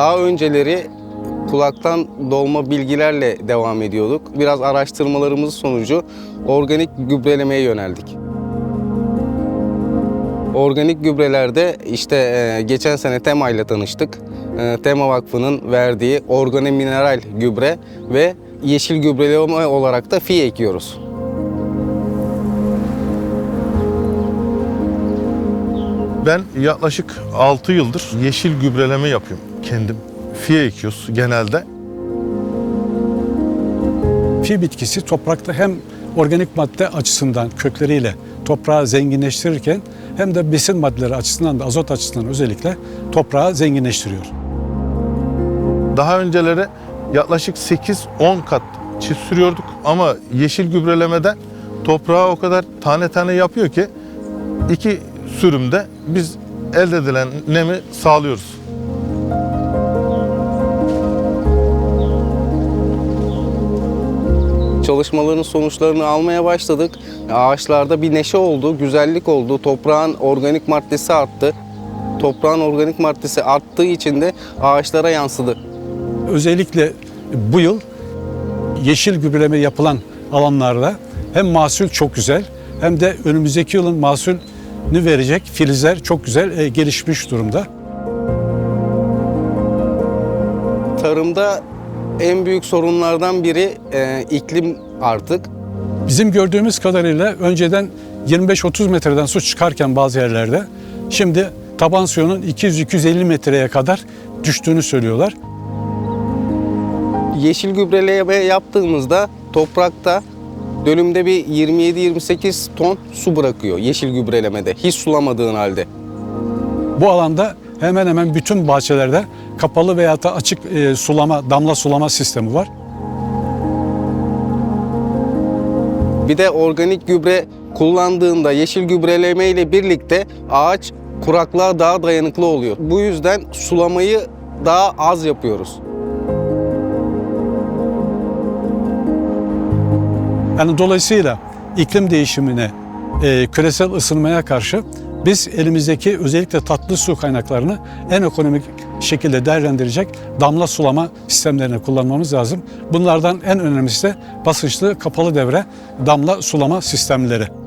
Daha önceleri kulaktan dolma bilgilerle devam ediyorduk. Biraz araştırmalarımız sonucu organik gübrelemeye yöneldik. Organik gübrelerde işte e, geçen sene Tema ile tanıştık. E, Tema Vakfı'nın verdiği organo mineral gübre ve yeşil gübreleme olarak da fi ekiyoruz. Ben yaklaşık 6 yıldır yeşil gübreleme yapıyorum kendim. Fiye ekiyoruz genelde. Fi bitkisi toprakta hem organik madde açısından kökleriyle toprağı zenginleştirirken hem de besin maddeleri açısından da azot açısından özellikle toprağı zenginleştiriyor. Daha önceleri yaklaşık 8-10 kat çift sürüyorduk ama yeşil gübrelemede toprağı o kadar tane tane yapıyor ki iki sürümde biz elde edilen nemi sağlıyoruz. Çalışmaların sonuçlarını almaya başladık. Ağaçlarda bir neşe oldu, güzellik oldu. Toprağın organik maddesi arttı. Toprağın organik maddesi arttığı için de ağaçlara yansıdı. Özellikle bu yıl yeşil gübreleme yapılan alanlarda hem mahsul çok güzel hem de önümüzdeki yılın mahsulünü verecek filizler çok güzel e, gelişmiş durumda. Tarımda en büyük sorunlardan biri e, iklim artık. Bizim gördüğümüz kadarıyla önceden 25-30 metreden su çıkarken bazı yerlerde şimdi taban suyunun 200-250 metreye kadar düştüğünü söylüyorlar. Yeşil gübreleme yaptığımızda toprakta dönümde bir 27-28 ton su bırakıyor yeşil gübrelemede. Hiç sulamadığın halde. Bu alanda hemen hemen bütün bahçelerde kapalı veya da açık e, sulama, damla sulama sistemi var. Bir de organik gübre kullandığında yeşil gübreleme ile birlikte ağaç kuraklığa daha dayanıklı oluyor. Bu yüzden sulamayı daha az yapıyoruz. Yani dolayısıyla iklim değişimine, e, küresel ısınmaya karşı biz elimizdeki özellikle tatlı su kaynaklarını en ekonomik şekilde değerlendirecek damla sulama sistemlerini kullanmamız lazım. Bunlardan en önemlisi de basınçlı kapalı devre damla sulama sistemleri.